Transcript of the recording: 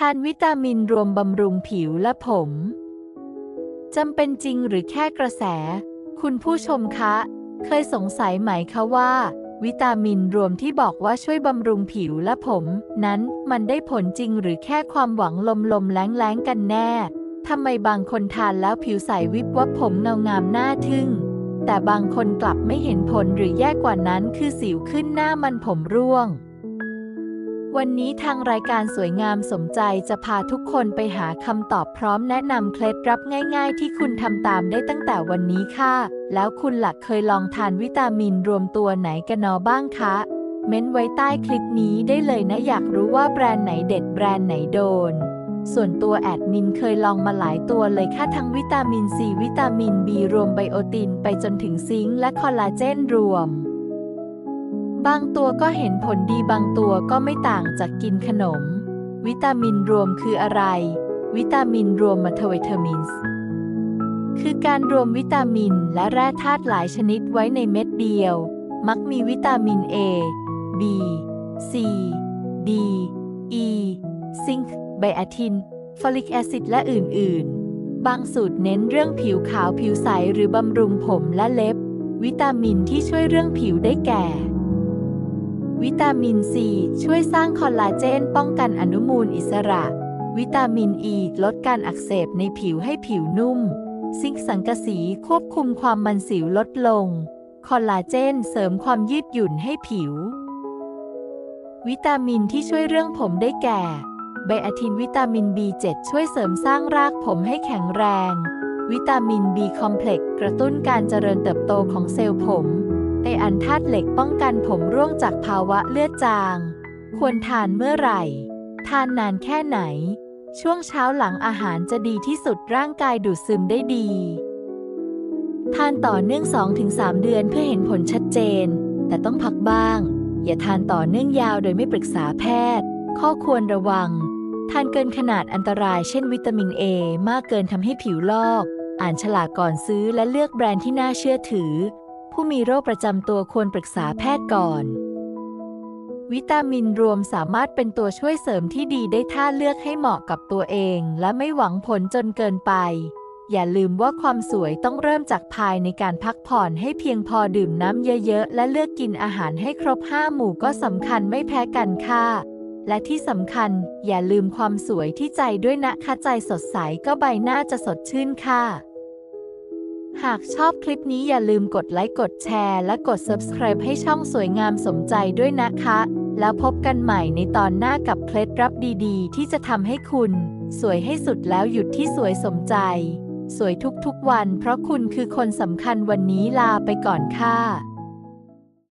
ทานวิตามินรวมบำรุงผิวและผมจำเป็นจริงหรือแค่กระแส คุณผู้ชมคะ เคยสงสัยไหมคะว่า วิตามินรวมที่บอกว่าช่วยบำรุงผิวและผม นั้นมันได้ผลจริงหรือแค่ความหวังลมๆแล้งๆกันแน่ทำไมบางคนทานแล้วผิวใสวิบวับผมเงางามหน่าทึ่ง แต่บางคนกลับไม่เห็นผลหรือแย่กว่านั้นคือสิวขึ้นหน้ามันผมร่วง วันนี้ทางรายการสวยงามสมใจจะพาทุกคนไปหาคำตอบพร้อมแนะนำเคล็ดลับง่าย ๆ ที่คุณทำตามได้ตั้งแต่วันนี้ค่ะ แล้วคุณหลักเคยลองทานวิตามินรวมตัวไหนกันนอบ้างคะ เม้นไว้ใต้คลิปนี้ได้เลยนะอยากรู้ว่าแบรนด์ไหนเด็ดแบรนด์ไหนโดน ส่วนตัวแอดมินเคยลองมาหลายตัวเลยค่ะทั้งวิตามินซีวิตามินบีรวมไบโอตินไปจนถึงซิงค์และคอลลาเจนรวม บางตัวก็เห็นผลดีบางตัวก็ไม่ต่างจากกินขนม วิตามินรวมคืออะไร วิตามินรวมมัลติวิตามินส์คือการรวมวิตามินและแร่ธาตุหลายชนิดไว้ในเม็ดเดียว มักมีวิตามิน A B C D E ซิงค์ไบแอทิน ฟอลิกแอซิด และอื่น ๆ บางสูตรเน้นเรื่องผิวขาวผิวใสหรือบำรุงผมและเล็บ วิตามินที่ช่วยเรื่องผิวได้แก่ วิตามินซีช่วยสร้างคอลลาเจนป้องกันอนุมูลอิสระ วิตามินอ e ีลดการอักเสบในผิวให้ผิวนุ่ม ซิงค์สังกะสีควบคุมความมันสิวลดลง คอลลาเจนเสริมความยืดหยุ่นให้ผิว วิตามินที่ช่วยเรื่องผมได้แก่ไบอะทินวิตามิน B7 ช่วยเสริมสร้างรากผมให้แข็งแรง วิตามิน B คอมเพล็กซ์กระตุ้นการเจริญเติบโตของเซลล์ผม ไออันธาตุเหล็กป้องกันผมร่วงจากภาวะเลือดจาง ควรทานเมื่อไหร่ ทานนานแค่ไหน ช่วงเช้าหลังอาหารจะดีที่สุดร่างกายดูดซึมได้ดี ทานต่อเนื่อง 2-3 เดือนเพื่อเห็นผลชัดเจน แต่ต้องพักบ้าง อย่าทานต่อเนื่องยาวโดยไม่ปรึกษาแพทย์ ข้อควรระวัง ทานเกินขนาดอันตรายเช่นวิตามินเอมากเกินทำให้ผิวลอก อ่านฉลากก่อนซื้อและเลือกแบรนด์ที่น่าเชื่อถือ ผู้มีโรคประจำตัวควรปรึกษาแพทย์ก่อน วิตามินรวมสามารถเป็นตัวช่วยเสริมที่ดีได้ถ้าเลือกให้เหมาะกับตัวเอง และไม่หวังผลจนเกินไป อย่าลืมว่าความสวยต้องเริ่มจากภายในการพักผ่อนให้เพียงพอดื่มน้ำเยอะๆ และเลือกกินอาหารให้ครบห้าหมู่ก็สำคัญไม่แพ้กันค่ะและที่สำคัญอย่าลืมความสวยที่ใจด้วยนะคะใจสดใสก็ใบหน้าจะสดชื่นค่ะ หากชอบคลิปนี้อย่าลืมกดไลค์กดแชร์และกด subscribe ให้ช่องสวยงามสมใจด้วยนะคะ แล้วพบกันใหม่ในตอนหน้ากับเคล็ดลับดีๆ ที่จะทำให้คุณ สวยให้สุดแล้วหยุดที่สวยสมใจ สวยทุกๆวันเพราะคุณคือคนสำคัญวันนี้ลาไปก่อนค่ะ